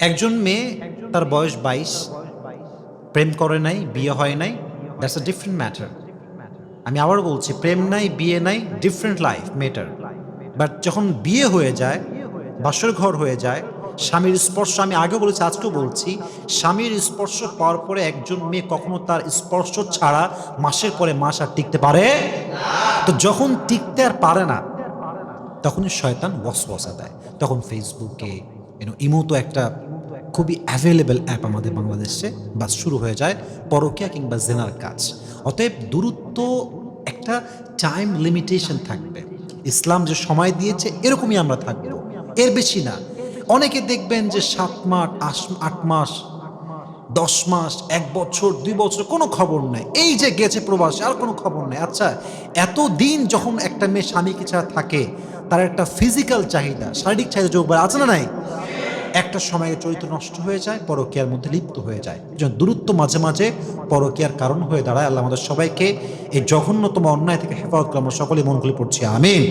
একজন মেয়ে, তার বয়স বাইশ। প্রেম করে নাই, বিয়ে হয় নাই। দ্যাটস আ ডিফারেন্ট ম্যাটার আমি আবার বলছি, প্রেম নাই, বিয়ে নাই ডিফারেন্ট লাইফ মেটার বাট যখন বিয়ে হয়ে যায়, বাসর ঘর হয়ে যায়, স্বামীর স্পর্শ, আমি আগে বলেছি, আজকেও বলছি, স্বামীর স্পর্শ পাওয়ার পরে একজন মেয়ে কখনো তার স্পর্শ ছাড়া মাসের পরে মাস আর টিকতে পারে? তো যখন টিকতে আর পারে না, তখনই শয়তান ওয়াসওয়াসা দেয়। তখন ফেসবুকে ইমো তো একটা খুবই অ্যাভেলেবেল অ্যাপ আমাদের বাংলাদেশে বা শুরু হয়ে যায় পরকিয়া কিংবা জেনার কাজ। অতএব দূরত্ব একটা টাইম লিমিটেশন থাকবে। ইসলাম যে সময় দিয়েছে এরকমই আমরা থাকব। এর বেশি না। অনেকে দেখবেন যে সাত মাস আট মাস, দশ মাস, এক বছর, দুই বছর কোনো খবর নাই। এই যে গেছে প্রবাসে, আর কোনো খবর নেই। আচ্ছা এত দিন যখন একটা মেয়ে স্বামীকে ছাড়া থাকে, তার একটা ফিজিক্যাল চাহিদা, শারীরিক চাহিদা যোগ আছে না নাই? একটা সময়ে চরিত্র নষ্ট হয়ে যায়, পরকিয়ার মধ্যে লিপ্ত হয়ে যায়। যেন দূরত্ব মাঝে মাঝে পরকিয়ার কারণ হয়ে দাঁড়ায়। আল্লাহ আমাদের সবাইকে এই জঘন্যতম অন্যায় থেকে হেফাজত করে আমরা সকলে মনগুলি পড়ছি, আমিন।